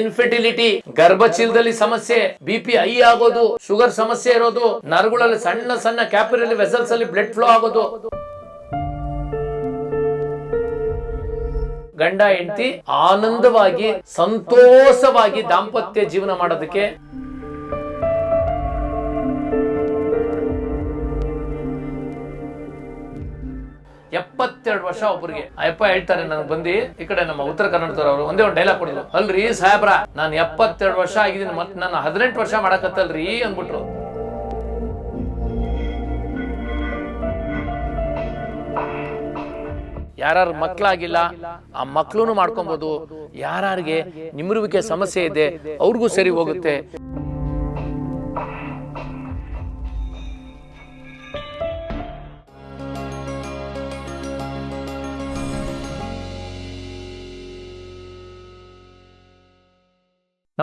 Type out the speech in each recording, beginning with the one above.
Infertility ಗರ್ಭಚೀಲದಲ್ಲಿ ಸಮಸ್ಯೆ B P I ಆಗೋದು ಶುಗರ್ ಸಮಸ್ಯೆ ಇರೋದು, ನರಗಳಲ್ಲಿ ಸಣ್ಣ ಸಣ್ಣ ಕ್ಯಾಪಿಲರಿ ವೆಸಲ್ಸ್ ಅಲ್ಲಿ ಬ್ಲಡ್ ಫ್ಲೋ ಆಗೋದು. ಗಂಡ, ಹೆಂಡತಿ ಆನಂದವಾಗಿ, ಸಂತೋಷವಾಗಿ ದಾಂಪತ್ಯ ಜೀವನ ಮಾಡೋದಕ್ಕೆ ಎಪ್ಪತ್ತೆರಡು ವರ್ಷ ಒಬ್ಬರಿಗೆ ಅಯ್ಯಪ್ಪ ಹೇಳ್ತಾರೆ, ನನಗೆ ಬಂದು, ಈ ಕಡೆ ನಮ್ಮ ಉತ್ತರ ಕರ್ನಾಟಕದವರು ಒಂದೇ ಒಂದು ಡೈಲಾಗ್ ಕೊಡಿದ್ರು. ಅಲ್ರಿ ಸಾಹೇಬ್ರ, ನಾನು ಎಪ್ಪತ್ತೆರಡು ವರ್ಷ ಆಗಿದ್ದೀನಿ ಮತ್ತೆ ನಾನು ಹದಿನೆಂಟು ವರ್ಷ ಮಾಡಕತ್ತಲ್ರಿ, ಅಂದ್ಬಿಟ್ರು. ಯಾರು ಮಕ್ಕಳಾಗಿಲ್ಲ ಆ ಮಕ್ಕಳು ಮಾಡ್ಕೊಬೋದು. ಯಾರಿಗೆ ನಿಮ್ರುವಿಕೆ ಸಮಸ್ಯೆ ಇದೆ, ಅವ್ರಿಗೂ ಸರಿ ಹೋಗುತ್ತೆ.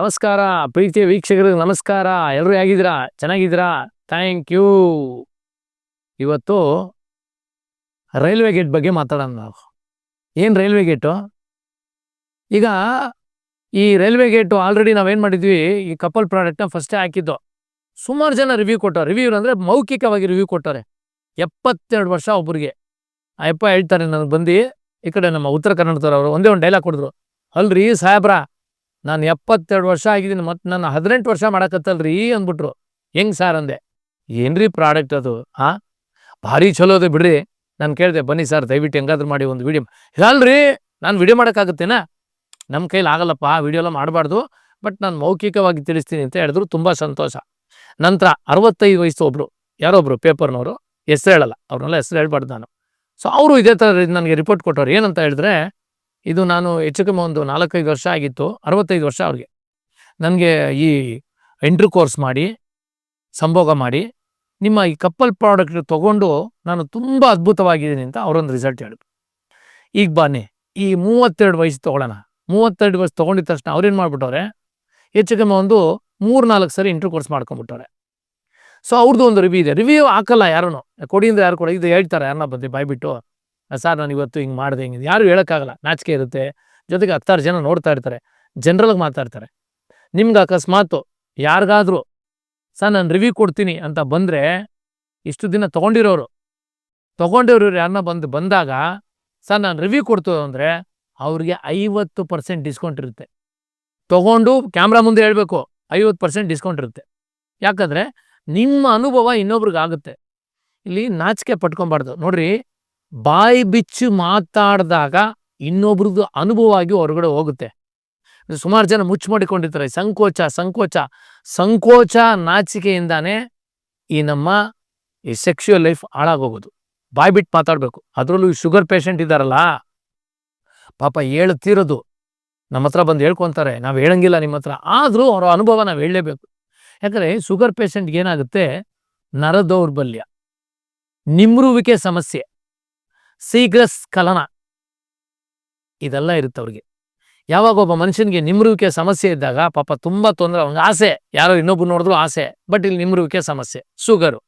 ನಮಸ್ಕಾರ, ಪ್ರೀತಿಯ ವೀಕ್ಷಕರಿಗೆ ನಮಸ್ಕಾರ. ಎಲ್ಲರೂ ಹೇಗಿದ್ದೀರಾ? ಚೆನ್ನಾಗಿದ್ದೀರಾ? ಥ್ಯಾಂಕ್ ಯು ಇವತ್ತು ರೈಲ್ವೆ ಗೇಟ್ ಬಗ್ಗೆ ಮಾತಾಡೋಣ ನಾವು. ಏನು ರೈಲ್ವೆ ಗೇಟು? ಈಗ ಈ ರೈಲ್ವೆ ಗೇಟು ಆಲ್ರೆಡಿ ನಾವೇನು ಮಾಡಿದ್ವಿ, ಈ ಕಪಲ್ ಪ್ರಾಡಕ್ಟ್ನ ಫಸ್ಟೇ ಹಾಕಿದ್ದು. ಸುಮಾರು ಜನ ರಿವ್ಯೂ ಕೊಟ್ಟವ್ರು. ರಿವ್ಯೂ ಅಂದರೆ ಮೌಖಿಕವಾಗಿ ರಿವ್ಯೂ ಕೊಟ್ಟವ್ರೆ. ಎಪ್ಪತ್ತೆರಡು ವರ್ಷ ಒಬ್ಬರಿಗೆ ಅಪ್ಪ ಹೇಳ್ತಾರೆ, ನನಗೆ ಬಂದು ಈ ಕಡೆ ನಮ್ಮ ಉತ್ತರ ಕನ್ನಡದವ್ರು ಒಂದೇ ಒಂದು ಡೈಲಾಗ್ ಕೊಡಿದ್ರು. ಅಲ್ರಿ ಸಾಹೇಬ್ರ? ನಾನು ಎಪ್ಪತ್ತೆರಡು ವರ್ಷ ಆಗಿದ್ದೀನಿ ಮತ್ತು ನಾನು ಹದಿನೆಂಟು ವರ್ಷ ಮಾಡಕತ್ತಲ್ರಿ ಅಂದ್ಬಿಟ್ರು. ಹೆಂಗ್ ಸರ್ ಅಂದೆ, ಏನ್ರಿ ಪ್ರಾಡಕ್ಟ್ ಅದು ಹಾಂ ಭಾರಿ ಚಲೋ ಅದು ಬಿಡ್ರಿ. ನಾನು ಕೇಳಿದೆ, ಬನ್ನಿ ಸರ್, ದಯವಿಟ್ಟು ಹೆಂಗಾದ್ರೂ ಮಾಡಿ ಒಂದು ವಿಡಿಯೋ ಅಲ್ರಿ ನಾನು ವಿಡಿಯೋ ಮಾಡೋಕ್ಕಾಗುತ್ತೇನಾ? ನಮ್ಮ ಕೈಲಿ ಆಗಲ್ಲಪ್ಪ, ವೀಡಿಯೋ ಎಲ್ಲ ಮಾಡಬಾರ್ದು, ಬಟ್ ನಾನು ಮೌಖಿಕವಾಗಿ ತಿಳಿಸ್ತೀನಿ ಅಂತ ಹೇಳಿದ್ರು ತುಂಬ ಸಂತೋಷ. ನಂತರ ಅರವತ್ತೈದು ವಯಸ್ಸು ಒಬ್ರು, ಯಾರೊಬ್ರು, ಪೇಪರ್ನವರು, ಹೆಸರು ಹೇಳಲ್ಲ, ಅವ್ರನ್ನೆಲ್ಲ ಹೆಸರು ಹೇಳ್ಬಾರ್ದು ನಾನು. ಸೊ ಅವರು ಇದೇ ಥರ ನನಗೆ ರಿಪೋರ್ಟ್ ಕೊಟ್ಟವ್ರು. ಏನಂತ ಹೇಳಿದ್ರೆ ಇದು ನಾನು ಹೆಚ್ಚು ಕಮ್ಮಿ ಒಂದು ನಾಲ್ಕೈದು ವರ್ಷ ಆಗಿತ್ತು, ಅರವತ್ತೈದು ವರ್ಷ ಅವ್ರಿಗೆ. ನನಗೆ ಈ ಎಂಟ್ರಿ ಕೋರ್ಸ್ ಮಾಡಿ, ಸಂಭೋಗ ಮಾಡಿ, ನಿಮ್ಮ ಈ ಕಪ್ಪಲ್ ಪ್ರಾಡಕ್ಟ್ ತೊಗೊಂಡು ನಾನು ತುಂಬ ಅದ್ಭುತವಾಗಿದ್ದೀನಿ ಅಂತ ಅವರೊಂದು ರಿಸಲ್ಟ್ ಹೇಳಿದ್ರು. ಈಗ ಬನ್ನಿ, ಈ ಮೂವತ್ತೆರಡು ವಯಸ್ಸು ತೊಗೊಳ್ಳೋಣ. ಮೂವತ್ತೆರಡು ವಯಸ್ಸು ತೊಗೊಂಡಿದ ತಕ್ಷಣ ಅವ್ರೇನು ಮಾಡಿಬಿಟ್ಟವ್ರೆ? ಹೆಚ್ಚು ಕಮ್ಮಿ ಒಂದು ಮೂರು ನಾಲ್ಕು ಸರಿ ಇಂಟ್ರ್ ಕೋರ್ಸ್ ಮಾಡ್ಕೊಂಬಿಟ್ಟವ್ರೆ ಸೊ ಅವ್ರದ್ದು ಒಂದು ರಿವ್ಯೂ ಇದೆ. ರಿವ್ಯೂ ಹಾಕಲ್ಲ ಯಾರೂ ಕೊಡಿ ಯಾರು ಕೊಡ, ಇದು ಹೇಳ್ತಾರೆ ಯಾರನ್ನ ಬಂದು ಬಾಯ್ಬಿಟ್ಟು ಸರ್ ನಾನು ಇವತ್ತು ಹಿಂಗೆ ಮಾಡಿದೆ, ಹಿಂಗೆ ಯಾರು ಹೇಳೋಕ್ಕಾಗಲ್ಲ. ನಾಚಿಕೆ ಇರುತ್ತೆ. ಜೊತೆಗೆ ಹತ್ತಾರು ಜನ ನೋಡ್ತಾ ಇರ್ತಾರೆ. ಜನರಲ್ಗೆ ಮಾತಾಡ್ತಾರೆ ನಿಮ್ಗೆ ಅಕಸ್ಮಾತು ಯಾರಿಗಾದ್ರೂ ಸರ್ ನಾನು ರಿವ್ಯೂ ಕೊಡ್ತೀನಿ ಅಂತ ಬಂದರೆ, ಇಷ್ಟು ದಿನ ತೊಗೊಂಡಿರೋರು ತೊಗೊಂಡಿರೋರು ಯಾರನ್ನ ಬಂದು, ಬಂದಾಗ ಸರ್ ನಾನು ರಿವ್ಯೂ ಕೊಡ್ತು ಅಂದರೆ, ಅವ್ರಿಗೆ ಐವತ್ತು ಪರ್ಸೆಂಟ್ ಡಿಸ್ಕೌಂಟ್ ಇರುತ್ತೆ. ತೊಗೊಂಡು ಕ್ಯಾಮ್ರಾ ಮುಂದೆ ಹೇಳಬೇಕು, ಐವತ್ತು ಪರ್ಸೆಂಟ್ ಡಿಸ್ಕೌಂಟ್ ಇರುತ್ತೆ. ಯಾಕಂದರೆ, ನಿಮ್ಮ ಅನುಭವ ಇನ್ನೊಬ್ರಿಗೆ ಆಗುತ್ತೆ ಇಲ್ಲಿ ನಾಚಿಕೆ ಪಟ್ಕೊಬಾರ್ದು. ನೋಡ್ರಿ ಬಾಯಿ ಬಿಚ್ಚು ಮಾತಾಡಿದಾಗ ಇನ್ನೊಬ್ರದ್ದು ಅನುಭವ ಆಗಿ ಹೊರಗಡೆ ಹೋಗುತ್ತೆ. ಸುಮಾರು ಜನ ಮುಚ್ಚು ಮಾಡಿಕೊಂಡಿರ್ತಾರೆ ಸಂಕೋಚ ಸಂಕೋಚ ಸಂಕೋಚ ನಾಚಿಕೆಯಿಂದಾನೇ ಈ ನಮ್ಮ ಈ ಸೆಕ್ಷುವಲ್ ಲೈಫ್ ಹಾಳಾಗೋಗೋದು. ಬಾಯ್ ಬಿಟ್ಟು ಮಾತಾಡಬೇಕು. ಅದರಲ್ಲೂ ಈ ಶುಗರ್ ಪೇಷಂಟ್ ಇದ್ದಾರಲ್ಲ. ಪಾಪ ಹೇಳ್ತಿರೋದು ನಮ್ಮ ಹತ್ರ ಬಂದು ಹೇಳ್ಕೊತಾರೆ. ನಾವು ಹೇಳಂಗಿಲ್ಲ ನಿಮ್ಮ ಹತ್ರ. ಆದರೂ ಅವರ ಅನುಭವ ನಾವು ಹೇಳಲೇಬೇಕು. ಯಾಕಂದರೆ ಶುಗರ್ ಪೇಷಂಟ್ಗೆ ಏನಾಗುತ್ತೆ? ನರದೌರ್ಬಲ್ಯ. ನಿಮ್ರುವಿಕೆ ಸಮಸ್ಯೆ. ಶೀಘ್ರ ಸ್ಖಲನ. ಇದೆಲ್ಲ ಇರುತ್ತೆ ಅವ್ರಿಗೆ. ಯಾವಾಗ ಒಬ್ಬ ಮನುಷ್ಯನಿಗೆ ನಿಮ್ರುವಿಕೆ ಸಮಸ್ಯೆ ಇದ್ದಾಗ ಪಾಪ ತುಂಬ ತೊಂದರೆ, ಅವ್ನಿಗೆ ಆಸೆ. ಯಾರೋ ಇನ್ನೊಬ್ರು ನೋಡಿದ್ರು ಆಸೆ, ಬಟ್ ಇಲ್ಲಿ ನಿಮ್ರುವಿಕೆ ಸಮಸ್ಯೆ, ಶುಗರು.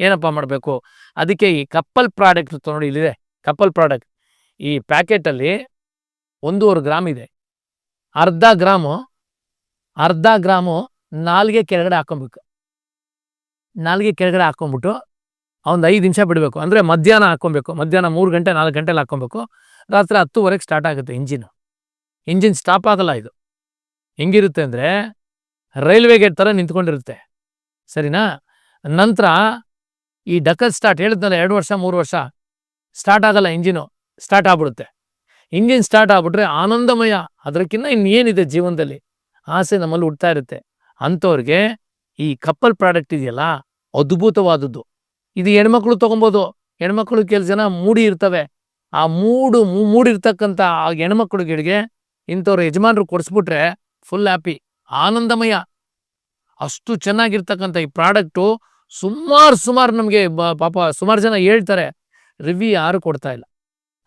ಏನಪ್ಪ ಮಾಡಬೇಕು? ಅದಕ್ಕೆ ಈ ಕಪ್ಪಲ್ ಪ್ರಾಡಕ್ಟ್ ನೋಡಿ ಇಲ್ಲಿದೆ. Couple product. ಈ ಪ್ಯಾಕೆಟಲ್ಲಿ ಒಂದೂವರೆ ಗ್ರಾಮ್ ಇದೆ. ಅರ್ಧ ಗ್ರಾಮು ಅರ್ಧ ಗ್ರಾಮು ನಾಲ್ಗೆ ಕೆಳಗಡೆ ಹಾಕೊಬೇಕು ನಾಲ್ಗೆ ಕೆಳಗಡೆ ಹಾಕೊಂಬಿಟ್ಟು ಒಂದು ಐದು ನಿಮಿಷ ಬಿಡಬೇಕು. ಅಂದರೆ ಮಧ್ಯಾಹ್ನ ಹಾಕ್ಕೊಬೇಕು. ಮಧ್ಯಾಹ್ನ ಮೂರು ಗಂಟೆ, ನಾಲ್ಕು ಗಂಟೆಲಿ ಹಾಕ್ಕೊಬೇಕು. ರಾತ್ರಿ ಹತ್ತುವರೆಗೆ ಸ್ಟಾರ್ಟ್ ಆಗುತ್ತೆ ಇಂಜಿನ್. ಇಂಜಿನ್ ಸ್ಟಾಪ್ ಆಗಲ್ಲ ಇದು. ಹೆಂಗಿರುತ್ತೆ ಅಂದರೆ ರೈಲ್ವೆ ಗೇಟ್ ಥರ ನಿಂತ್ಕೊಂಡಿರುತ್ತೆ. ಸರಿನಾ? ನಂತರ ಈ ಡಕಲ್ ಸ್ಟಾರ್ಟ್ ಹೇಳಿದ್ನಲ್ಲ ಎರಡು ವರ್ಷ, ಮೂರು ವರ್ಷ. ಸ್ಟಾರ್ಟ್ ಆಗಲ್ಲ ಇಂಜಿನು. ಸ್ಟಾರ್ಟ್ ಆಗ್ಬಿಡುತ್ತೆ. ಇಂಜಿನ್ ಸ್ಟಾರ್ಟ್ ಆಗ್ಬಿಟ್ರೆ ಆನಂದಮಯ. ಅದಕ್ಕಿಂತ ಇನ್ನೇನಿದೆ ಜೀವನದಲ್ಲಿ? ಆಸೆ ನಮ್ಮಲ್ಲಿ ಹುಡ್ತಾ ಇರುತ್ತೆ. ಅಂಥವ್ರಿಗೆ ಈ ಕಪ್ಪಲ್ ಪ್ರಾಡಕ್ಟ್ ಇದೆಯಲ್ಲ? ಅದ್ಭುತವಾದದ್ದು. ಇದು ಹೆಣ್ಮಕ್ಳು ತೊಗೊಬೋದು. ಹೆಣ್ಮಕ್ಳು ಕೆಲವು ಜನ ಮೂಡಿ ಇರ್ತವೆ. ಆ ಮೂಡು ಮೂಡಿರ್ತಕ್ಕಂಥ ಆ ಹೆಣ್ಮಕ್ಳುಗಳಿಗೆ ಇಂಥವ್ರ ಯಜಮಾನರು ಕೊಡಿಸ್ಬಿಟ್ರೆ ಫುಲ್ ಹ್ಯಾಪಿ ಆನಂದಮಯ. ಅಷ್ಟು ಚೆನ್ನಾಗಿರ್ತಕ್ಕಂಥ ಈ ಪ್ರಾಡಕ್ಟು ಸುಮಾರು ಸುಮಾರು ನಮಗೆ ಪಾಪ ಸುಮಾರು ಜನ ಹೇಳ್ತಾರೆ, ರಿವ್ಯೂ ಯಾರು ಕೊಡ್ತಾ ಇಲ್ಲ.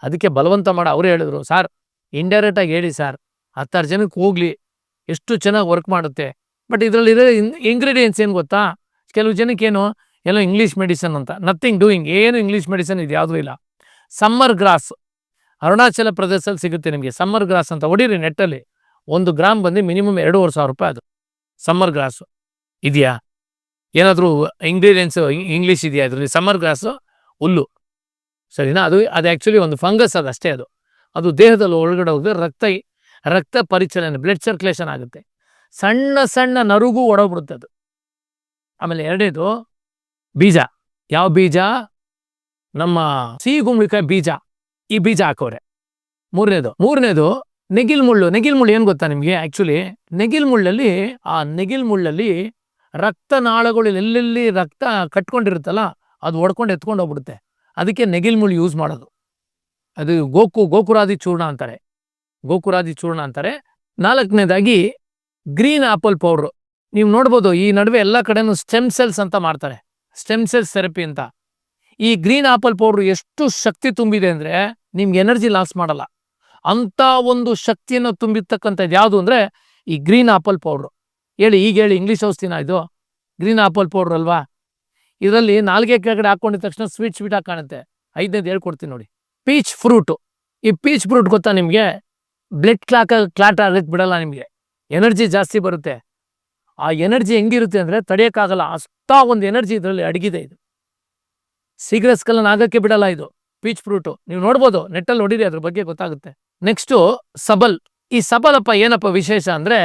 ಅದಕ್ಕೆ ಬಲವಂತ ಮಾಡಿ, ಅವರು ಹೇಳಿದ್ರು, ಸರ್ ಇಂಡೈರೆಕ್ಟಾಗಿ ಹೇಳಿ ಸರ್, ಹತ್ತಾರು ಜನಕ್ಕೆ ಹೋಗ್ಲಿ, ಎಷ್ಟು ಚೆನ್ನಾಗಿ ವರ್ಕ್ ಮಾಡುತ್ತೆ. ಬಟ್ ಇದರಲ್ಲಿರೋ ಇಂಗ್ರೀಡಿಯೆಂಟ್ಸ್ ಏನು ಗೊತ್ತಾ? ಕೆಲವು ಜನಕ್ಕೇನು ಏನೋ ಇಂಗ್ಲೀಷ್ ಮೆಡಿಸನ್ ಅಂತ. ನಥಿಂಗ್ ಡೂಯಿಂಗ್ ಏನು ಇಂಗ್ಲೀಷ್ ಮೆಡಿಸನ್ ಇದು ಯಾವುದೂ ಇಲ್ಲ. ಸಮ್ಮರ್ ಗ್ರಾಸ್ ಅರುಣಾಚಲ ಪ್ರದೇಶದಲ್ಲಿ ಸಿಗುತ್ತೆ ನಿಮಗೆ ಸಮ್ಮರ್ ಗ್ರಾಸ್ ಅಂತ. ಹೊಡೀರಿ ನೆಟ್ಟಲ್ಲಿ ಒಂದು ಗ್ರಾಮ್ ಬಂದು ಮಿನಿಮಮ್ ಎರಡೂವರೆ ಸಾವಿರ ರೂಪಾಯಿ ಅದು. ಸಮ್ಮರ್ ಗ್ರಾಸು ಇದೆಯಾ? ಏನಾದರೂ ಇಂಗ್ರೀಡಿಯೆಂಟ್ಸ್ ಇಂಗ್ಲೀಷ್ ಇದೆಯಾ ಅದರಲ್ಲಿ ಸಮ್ಮರ್ ಗ್ರಾಸು ಹುಲ್ಲು. ಸರಿನಾ? ಅದು ಅದು ಆ್ಯಕ್ಚುಲಿ ಒಂದು ಫಂಗಸ್ ಅದು ಅಷ್ಟೇ ಅದು. ಅದು ದೇಹದಲ್ಲಿ ಒಳಗಡೆ ಹೋಗಿದ್ರೆ ರಕ್ತ ರಕ್ತ ಪರಿಚಲನೆ ಬ್ಲಡ್ ಸರ್ಕ್ಯುಲೇಷನ್ ಆಗುತ್ತೆ. ಸಣ್ಣ ಸಣ್ಣ ನರುಗೂ ಒಡಗ್ಬಿಡುತ್ತೆ ಅದು. ಆಮೇಲೆ ಎರಡನೇದು ಬೀಜ. ಯಾವ ಬೀಜ? ನಮ್ಮ ಸಿಹಿ ಗುಂಬಳಿಕಾಯಿ ಬೀಜ. ಈ ಬೀಜ ಹಾಕೋರೆ. ಮೂರನೇದು. ಮೂರನೇದು ನೆಗಿಲ್ ಮುಳ್ಳು. ನೆಗಿಲ್ ಮುಳ್ಳು ಏನು ಗೊತ್ತಾ ನಿಮಗೆ? ಆ್ಯಕ್ಚುಲಿ ನೆಗಿಲ್ ಮುಳ್ಳಲ್ಲಿ, ಆ ನೆಗಿಲ್ ಮುಳ್ಳಲ್ಲಿ ರಕ್ತನಾಳಗಳು ಎಲ್ಲೆಲ್ಲಿ ರಕ್ತ ಕಟ್ಕೊಂಡಿರುತ್ತಲ್ಲ, ಅದು ಒಡ್ಕೊಂಡು ಎತ್ಕೊಂಡು ಹೋಗ್ಬಿಡುತ್ತೆ. ಅದಕ್ಕೆ ನೆಗಿಲ್ ಮುಳ್ಳು ಯೂಸ್ ಮಾಡೋದು. ಅದು ಗೋಕು, ಗೋಕುರಾದಿ ಚೂರ್ಣ ಅಂತಾರೆ. ಗೋಕುರಾದಿ ಚೂರ್ಣ ಅಂತಾರೆ. ನಾಲ್ಕನೇದಾಗಿ ಗ್ರೀನ್ ಆಪಲ್ ಪೌಡ್ರು. ನೀವು ನೋಡ್ಬೋದು ಈ ನಡುವೆ ಎಲ್ಲ ಕಡೆನೂ ಸ್ಟೆಮ್ ಸೆಲ್ಸ್ ಅಂತ ಮಾಡ್ತಾರೆ. ಸ್ಟೆಮ್ ಸೆಲ್ಸ್ ಥೆರಪಿ ಅಂತ. ಈ ಗ್ರೀನ್ ಆಪಲ್ ಪೌಡ್ರ್ ಎಷ್ಟು ಶಕ್ತಿ ತುಂಬಿದೆ ಅಂದರೆ ನಿಮ್ಗೆ ಎನರ್ಜಿ ಲಾಸ್ ಮಾಡಲ್ಲ. ಅಂಥ ಒಂದು ಶಕ್ತಿಯನ್ನು ತುಂಬಿರ್ತಕ್ಕಂಥದ್ದು ಯಾವುದು ಅಂದರೆ ಈ ಗ್ರೀನ್ ಆಪಲ್ ಪೌಡ್ರು ಹೇಳಿ, ಈಗ ಹೇಳಿ ಇಂಗ್ಲೀಷ್ ಔಷಧಿನ ಇದು. ಗ್ರೀನ್ ಆಪಲ್ ಪೌಡ್ರ್ ಅಲ್ವಾ? ಇದರಲ್ಲಿ ನಾಲ್ಗೆ ಕೆಳಗಡೆ ಹಾಕೊಂಡಿದ ತಕ್ಷಣ ಸ್ವೀಟ್ ಸ್ವೀಟ್ ಆಗಿ ಕಾಣುತ್ತೆ. ಐದನೇದು ಹೇಳ್ಕೊಡ್ತೀನಿ ನೋಡಿ. ಪೀಚ್ ಫ್ರೂಟು ಈ ಪೀಚ್ ಫ್ರೂಟ್ ಗೊತ್ತಾ ನಿಮಗೆ? ಬ್ಲಡ್ ಕ್ಲಾಕ್ ಕ್ಲಾಟ್ ಆಗಕ್ಕೆ ಬಿಡಲ್ಲ ನಿಮಗೆ. ಎನರ್ಜಿ ಜಾಸ್ತಿ ಬರುತ್ತೆ. ಆ ಎನರ್ಜಿ ಹೆಂಗಿರುತ್ತೆ ಅಂದರೆ ತಡೆಯೋಕ್ಕಾಗಲ್ಲ ಅಷ್ಟ ಒಂದು ಎನರ್ಜಿ ಇದರಲ್ಲಿ ಅಡಗಿದೆ ಇದು. ಸಿಗರೆಟ್ಸ್ ಕಲ್ಲನ್ನು ಆಗಕ್ಕೆ ಬಿಡಲ್ಲ ಇದು. Peach fruit. ನೀವು ನೋಡ್ಬೋದು, ನೆಟ್ಟಲ್ಲಿ ನೋಡಿರಿ, ಅದ್ರ ಬಗ್ಗೆ ಗೊತ್ತಾಗುತ್ತೆ. ನೆಕ್ಸ್ಟು ಸಬಲ್. ಈ ಸಬಲಪ್ಪ ಏನಪ್ಪ ವಿಶೇಷ ಅಂದರೆ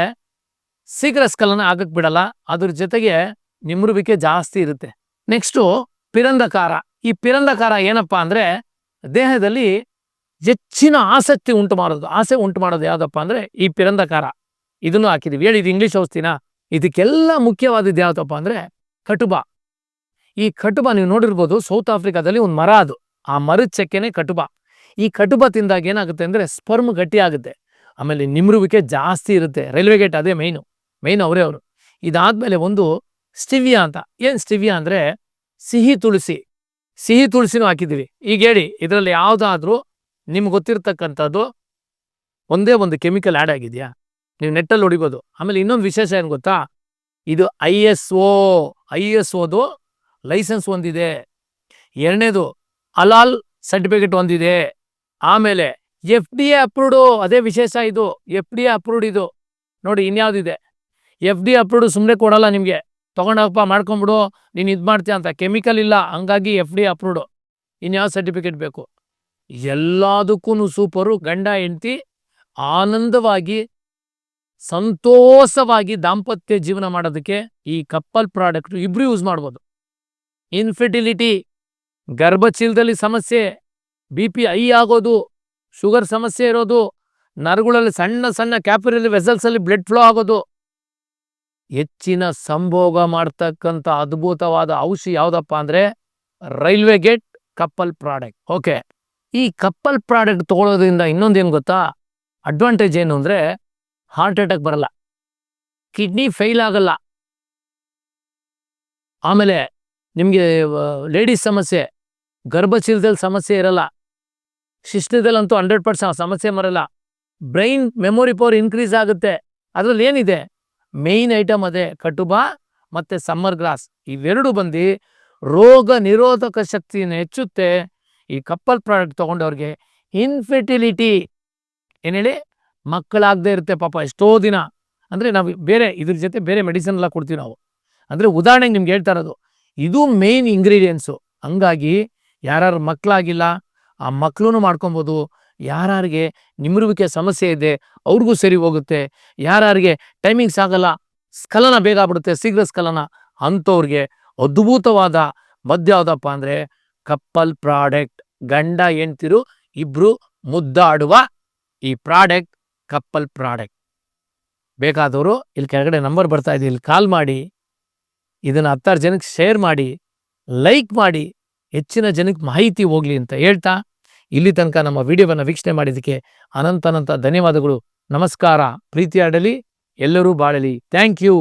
ಸೀಗ್ರೆಸ್ ಕಲ್ಲನ್ನು ಆಗಕ್ಕೆ ಬಿಡಲ್ಲ. ಅದ್ರ ಜೊತೆಗೆ ನಿಮ್ರುವಿಕೆ ಜಾಸ್ತಿ ಇರುತ್ತೆ. ನೆಕ್ಸ್ಟು ಪಿರಂದಕಾರ. ಈ ಪಿರಂದಕಾರ ಏನಪ್ಪ ಅಂದರೆ ದೇಹದಲ್ಲಿ ಹೆಚ್ಚಿನ ಆಸಕ್ತಿ ಉಂಟು ಮಾಡೋದು. ಆಸೆ ಉಂಟು ಮಾಡೋದು ಯಾವುದಪ್ಪ ಅಂದರೆ ಈ ಪಿರಂದಕಾರ. ಇದನ್ನು ಹಾಕಿದೀವಿ. ಹೇಳಿ, ಇದು ಇಂಗ್ಲೀಷ್ ಔಷಧಿನ? ಇದಕ್ಕೆಲ್ಲ ಮುಖ್ಯವಾದದ್ದು ಯಾವುದಪ್ಪ ಅಂದರೆ ಕಟುಬ. ಈ ಕಟುಬ ನೀವು ನೋಡಿರ್ಬೋದು ಸೌತ್ ಆಫ್ರಿಕಾದಲ್ಲಿ ಒಂದು ಮರ ಅದು. ಆ ಮರದ ಚಕ್ಕೆನೆ ಕಟುಬ. ಈ ಕಟುಬ ತಿಂದಾಗ ಏನಾಗುತ್ತೆ ಅಂದರೆ ಸ್ಪರ್ಮ್ ಗಟ್ಟಿ ಆಗುತ್ತೆ. ಆಮೇಲೆ ನಿಮ್ರುವಿಕೆ ಜಾಸ್ತಿ ಇರುತ್ತೆ. ರೈಲ್ವೆ ಗೇಟ್ ಅದೇ ಮೈನು ಮೈನ್ ಅವರೇ ಅವರು. ಇದಾದಮೇಲೆ ಒಂದು ಸ್ಟಿವಿಯಾ ಅಂತ. ಏನು ಸ್ಟಿವಿಯಾ ಅಂದರೆ ಸಿಹಿ ತುಳಸಿ. ಸಿಹಿ ತುಳಸಿನೂ ಹಾಕಿದ್ದೀವಿ. ಈಗ ಹೇಳಿ, ಇದರಲ್ಲಿ ಯಾವುದಾದ್ರೂ ನಿಮ್ಗೆ ಗೊತ್ತಿರ್ತಕ್ಕಂಥದ್ದು ಒಂದೇ ಒಂದು ಕೆಮಿಕಲ್ ಆ್ಯಡ್ ಆಗಿದೆಯಾ? ನೀವು ನೆಟ್ಟಲ್ಲಿ ಹೊಡಿಬೋದು. ಆಮೇಲೆ ಇನ್ನೊಂದು ವಿಶೇಷ ಏನು ಗೊತ್ತಾ? ಇದು I S O, I S ಒದು licence ಹೊಂದಿದೆ ಎರಡನೇದು ಅಲಾಲ್ ಸರ್ಟಿಫಿಕೇಟ್ ಹೊಂದಿದೆ ಆಮೇಲೆ ಎಫ್ ಡಿ ಎ ಅಪ್ರೂವ್ಡು, ಅದೇ ವಿಶೇಷ ಇದು. ಎಫ್ ಡಿ ಎ ಅಪ್ರೂವ್ಡ್ ಇದು. ನೋಡಿ, ಇನ್ಯಾವುದಿದೆ? ಎಫ್ ಡಿ ಅಪ್ರೂವ್ಡ್ ಸುಮ್ಮನೆ ಕೊಡಲ್ಲ ನಿಮಗೆ. ತೊಗೊಂಡಪ್ಪ, ಮಾಡ್ಕೊಂಬಿಡು, ನೀನು ಇದು ಮಾಡ್ತೀಯ ಅಂತ. ಕೆಮಿಕಲ್ ಇಲ್ಲ, ಹಂಗಾಗಿ ಎಫ್ ಡಿ ಅಪ್ರೂವ್ಡು. ಇನ್ಯಾವ ಸರ್ಟಿಫಿಕೇಟ್ ಬೇಕು? ಎಲ್ಲದಕ್ಕೂ ಸೂಪರು, ಗಂಡ, ಹೆಂಡ್ತಿ ಆನಂದವಾಗಿ ಸಂತೋಷವಾಗಿ ದಾಂಪತ್ಯ ಜೀವನ ಮಾಡೋದಕ್ಕೆ ಈ ಕಪ್ಪಲ್ ಪ್ರಾಡಕ್ಟ್ ಇಬ್ರು ಯೂಸ್ ಮಾಡ್ಬೋದು. ಇನ್ಫಿಟಿಲಿಟಿ ಗರ್ಭಚೀಲದಲ್ಲಿ ಸಮಸ್ಯೆ, ಬಿ ಪಿ ಐ ಆಗೋದು, ಶುಗರ್ ಸಮಸ್ಯೆ ಇರೋದು, ನರಗಳಲ್ಲಿ ಸಣ್ಣ ಸಣ್ಣ ಕ್ಯಾಪಿರಲಿ ವೆಸಲ್ಸಲ್ಲಿ ಬ್ಲಡ್ ಫ್ಲೋ ಆಗೋದು. ಹೆಚ್ಚಿನ ಸಂಭೋಗ ಮಾಡ್ತಕ್ಕಂಥ ಅದ್ಭುತವಾದ ಔಷಧಿ ಯಾವುದಪ್ಪ ಅಂದರೆ railway gate couple product. Okay. ಈ ಕಪ್ಪಲ್ ಪ್ರಾಡಕ್ಟ್ ತೊಗೊಳೋದ್ರಿಂದ ಇನ್ನೊಂದೇನು ಗೊತ್ತಾ? ಅಡ್ವಾಂಟೇಜ್ ಏನು ಅಂದರೆ ಹಾರ್ಟ್ ಅಟ್ಯಾಕ್ ಬರಲ್ಲ. ಕಿಡ್ನಿ ಫೇಲ್ ಆಗಲ್ಲ. ಆಮೇಲೆ ನಿಮಗೆ ಲೇಡೀಸ್ ಸಮಸ್ಯೆ, ಗರ್ಭಶೀಲದಲ್ಲಿ ಸಮಸ್ಯೆ ಇರಲ್ಲ. ಶಿಶ್ನದಲ್ಲಂತೂ ಹಂಡ್ರೆಡ್ ಪರ್ಸೆಂಟ್ ಸಮಸ್ಯೆ ಬರಲ್ಲ ಬ್ರೈನ್ ಮೆಮೊರಿ ಪವರ್ ಇನ್ಕ್ರೀಸ್ ಆಗುತ್ತೆ. ಅದರಲ್ಲಿ ಏನಿದೆ? ಮೇಯ್ನ್ ಐಟಮ್ ಅದೇ, ಕಟುಬ ಮತ್ತು ಸಮ್ಮರ್ ಗ್ರಾಸ್ ಇವೆರಡು ಬಂದು ರೋಗ ನಿರೋಧಕ ಶಕ್ತಿಯನ್ನು ಹೆಚ್ಚುತ್ತೆ. ಈ ಕಪ್ಪಲ್ ಪ್ರಾಡಕ್ಟ್ ತೊಗೊಂಡವ್ರಿಗೆ ಇನ್ಫೆಟಿಲಿಟಿ ಏನು ಹೇಳಿ? ಮಕ್ಕಳಾಗದೇ ಇರುತ್ತೆ ಪಾಪ ಎಷ್ಟೋ ದಿನ. ಅಂದರೆ ನಾವು ಬೇರೆ ಇದ್ರ ಜೊತೆ ಬೇರೆ ಮೆಡಿಸಿನ್ ಎಲ್ಲ ಕೊಡ್ತೀವಿ ನಾವು. ಅಂದರೆ ಉದಾಹರಣೆಗೆ ನಿಮ್ಗೆ ಹೇಳ್ತಾ ಇರೋದು, ಇದು ಮೇಯ್ನ್ ಇಂಗ್ರೀಡಿಯೆಂಟ್ಸು ಹಂಗಾಗಿ ಯಾರು ಮಕ್ಕಳಾಗಿಲ್ಲ ಆ ಮಕ್ಕಳೂ ಮಾಡ್ಕೊಬೋದು. ಯಾರಿಗೆ ನಿಮ್ರುವಿಕೆ ಸಮಸ್ಯೆ ಇದೆ, ಅವ್ರಿಗೂ ಸರಿ ಹೋಗುತ್ತೆ. ಯಾರಿಗೆ ಟೈಮಿಂಗ್ಸ್ ಆಗಲ್ಲ, ಸ್ಖಲನ ಬೇಗ ಆಗ್ಬಿಡುತ್ತೆ, ಶೀಘ್ರ ಸ್ಖಲನ. ಅಂಥವ್ರಿಗೆ ಅದ್ಭುತವಾದ ಮದ್ದು ಯಾವುದಪ್ಪ ಅಂದರೆ ಕಪ್ಪಲ್ ಪ್ರಾಡಕ್ಟ್. ಗಂಡ, ಹೆಂಡ್ತಿರು, ಇಬ್ರು ಮುದ್ದಾಡುವ ಈ ಪ್ರಾಡಕ್ಟ್. ಕಪ್ಪಲ್ ಪ್ರಾಡಕ್ಟ್. ಬೇಕಾದವರು ಇಲ್ಲಿ ಕೆಳಗಡೆ ನಂಬರ್ ಬರ್ತಾ ಇದೆ, ಇಲ್ಲಿ ಕಾಲ್ ಮಾಡಿ. ಇದನ್ನು ಹತ್ತಾರು ಜನಕ್ಕೆ ಶೇರ್ ಮಾಡಿ, ಲೈಕ್ ಮಾಡಿ, ಹೆಚ್ಚಿನ ಜನಕ್ಕೆ ಮಾಹಿತಿ ಹೋಗ್ಲಿ ಅಂತ ಹೇಳ್ತಾ ಇಲ್ಲಿ ತನಕ ನಮ್ಮ ವಿಡಿಯೋವನ್ನು ವೀಕ್ಷಣೆ ಮಾಡಿದ್ದಕ್ಕೆ ಅನಂತ ಅನಂತ ಧನ್ಯವಾದಗಳು. ನಮಸ್ಕಾರ, ಪ್ರೀತಿ ಆಡಲಿ, ಎಲ್ಲರೂ ಬಾಳಲಿ. Thank you.